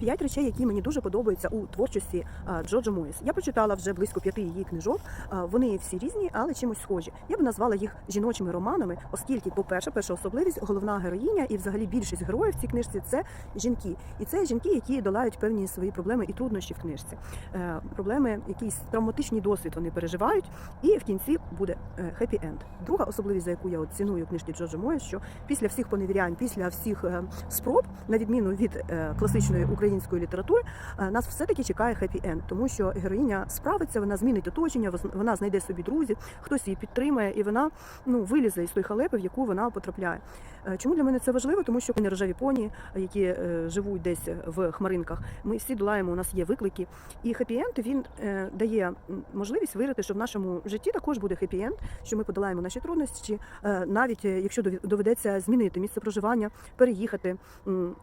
П'ять речей, які мені дуже подобаються у творчості а, Джоджо Моїс. Я прочитала вже близько п'яти її книжок. Вони всі різні, але чимось схожі. Я б назвала їх жіночими романами, оскільки, по-перше, перша особливість, головна героїня і взагалі більшість героїв в цій книжці це жінки. І це жінки, які долають певні свої проблеми і труднощі в книжці. Е, Проблеми, якийсь травматичний досвід вони переживають, і в кінці буде хеппі енд. Друга особливість, за яку я от ціную у книжці Джоджо Моїс, що після всіх поневірянь, після всіх е, спроб, на відміну від е, класичної української літератури, е, нас все-таки чекає хеппі енд, тому що героїня справиться, вона змінить оточення, вона знайде собі друзів, хтось її підтримає, і вона ну вилізе із той халепи, в яку вона потрапляє. Е, Чому для мене це важливо? Тому що не рожеві поні, які е, живуть десь в хмаринках, ми всі долаємо, у нас є виклики. І хеппі-енд він дає можливість вірити, що в нашому житті також буде хеппі-енд, що ми подолаємо наші трудності, навіть якщо доведеться змінити місце проживання, переїхати,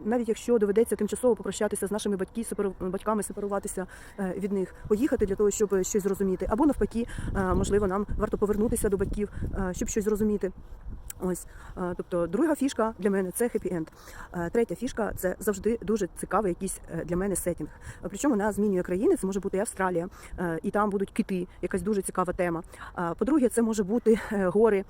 навіть якщо доведеться тимчасово попрощатися з нашими батьки, батьками, сепаруватися е, від них, поїхати для того, щоб щось зрозуміти, або навпаки, е, можливо, нам варто повернутися до батьків, е, щоб щось зрозуміти. Ось, тобто, друга фішка для мене це хеппі-енд. Третя фішка це завжди дуже цікавий якийсь для мене сетінг. Причому вона змінює країни. Це може бути Австралія, і там будуть кити, якась дуже цікава тема. По-друге, це може бути гори.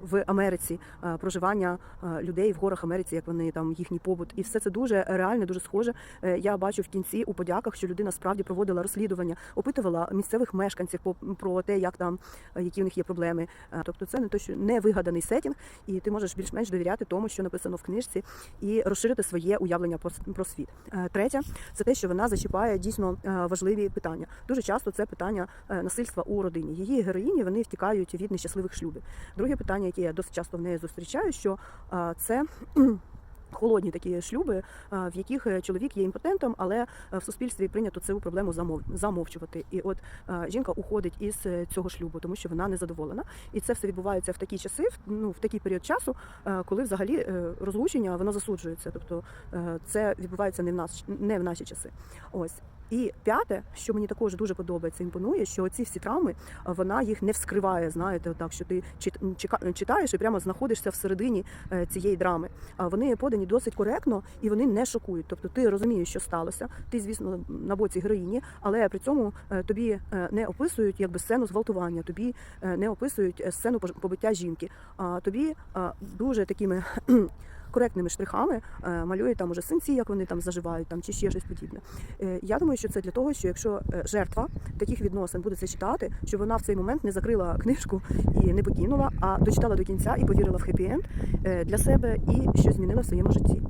В Америці е, проживання е, людей в горах Америці, як вони там їхній побут, і все це дуже реально, дуже схоже. Е, Я бачу в кінці у подяках, що людина справді проводила розслідування, опитувала місцевих мешканців про те, як там які в них є проблеми. Тобто, це не то, що не вигаданий сетінг, і ти можеш більш-менш довіряти тому, що написано в книжці, і розширити своє уявлення про світ. Третє це те, що вона зачіпає дійсно важливі питання. Дуже часто це питання насильства у родині. Її героїні вони втікають від нещасливих шлюбів. Друге питання, яке я досить часто в неї зустрічаю, що це. Холодні такі шлюби, в яких е, чоловік є імпотентом, але е, в суспільстві прийнято цю проблему замов- замовчувати. І от жінка уходить із е, цього шлюбу, тому що вона не задоволена. І це все відбувається в такі часи, ну в такий період часу, коли взагалі розлучення воно засуджується. Тобто це відбувається не в нас, не в наші часи. Ось. І п'яте, що мені також дуже подобається, імпонує, що ці всі травми вона їх не вскриває. Знаєте, так що ти чит- читаєш і прямо знаходишся всередині е, цієї драми. Вони подані досить коректно і вони не шокують. Тобто ти розумієш, що сталося. Ти, звісно, на боці героїні, але при цьому е, тобі е, не описують якби сцену зґвалтування, тобі е, не описують е, сцену побиття жінки. А тобі е, дуже такими. Коректними штрихами малює там уже синці, як вони там заживають, там чи ще щось подібне. Е, Я думаю, що це для того, що якщо е, жертва таких відносин буде це читати, що вона в цей момент не закрила книжку і не покинула, а дочитала до кінця і повірила в хеппі-енд е, для себе і щось змінила в своєму житті.